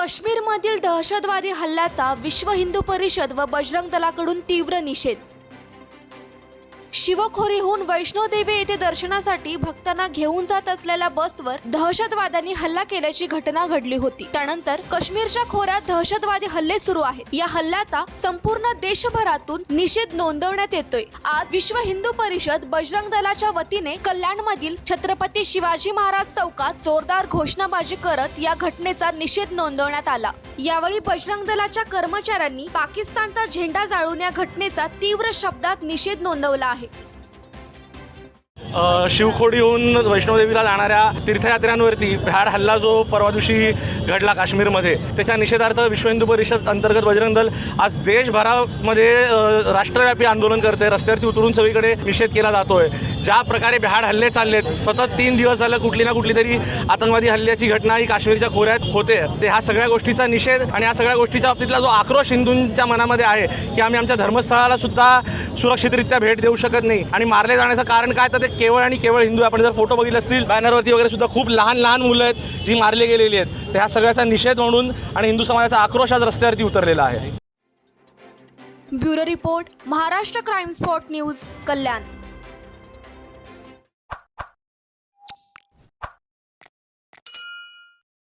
काश्मीरमधील दहशतवादी हल्ल्याचा विश्व हिंदू परिषद व बजरंग दलाकडून तीव्र निषेध. शिवखोरीहून वैष्णोदेवी येथे दर्शनासाठी भक्तांना घेऊन जात असलेल्या बसवर दहशतवाद्यांनी हल्ला केल्याची घटना घडली होती. त्यानंतर काश्मीरच्या खोऱ्यात दहशतवादी हल्ले सुरू आहेत. या हल्ल्याचा संपूर्ण देशभरातून निषेध नोंदवण्यात येतोय. आज विश्व हिंदू परिषद बजरंग दलाच्या वतीने कल्याणमधील छत्रपती शिवाजी महाराज चौकात जोरदार घोषणाबाजी करत या घटनेचा निषेध नोंदवण्यात आला. यावेळी बजरंग दलाच्या कर्मचाऱ्यांनी पाकिस्तानचा झेंडा जाळून या घटनेचा तीव्र शब्दात निषेध नोंदवला आहे. शिवखोडीहून वैष्णोदेवीला जाणाऱ्या तीर्थयात्र्यांवरती भ्याड हल्ला जो परवा दिवशी घडला काश्मीरमध्ये त्याच्या निषेधार्थ विश्व हिंदू परिषद अंतर्गत बजरंग दल आज देशभरामध्ये राष्ट्रव्यापी आंदोलन करते रस्त्यावरती उतरून सगळीकडे निषेध केला जातोय. ज्या प्रकारे भ्याड हल्ले चाललेत सतत तीन दिवस झालं कुठली ना कुठली तरी आतंकवादी हल्ल्याची घटना ही काश्मीरच्या खोऱ्यात होते. ते ह्या सगळ्या गोष्टीचा निषेध आणि या सगळ्या गोष्टीच्या बाबतीतला जो आक्रोश हिंदूंच्या मनामध्ये आहे की आम्ही आमच्या धर्मस्थळाला सुद्धा सुरक्षितरित्या भेट देऊ शकत नाही. आणि मारले जाण्याचं कारण काय? तर ते केवळ आणि केवळ हिंदू. आपण जर फोटो बघितले असतील बॅनरवरती वगैरे सुद्धा खूप लहान लहान मुलं आहेत जी मारली गेलेली आहेत. तर ह्या सगळ्याचा निषेध म्हणून आणि हिंदू समाजाचा आक्रोश आज रस्त्यावरती उतरलेला आहे. Bureau report Maharashtra crime spot news Kalyan.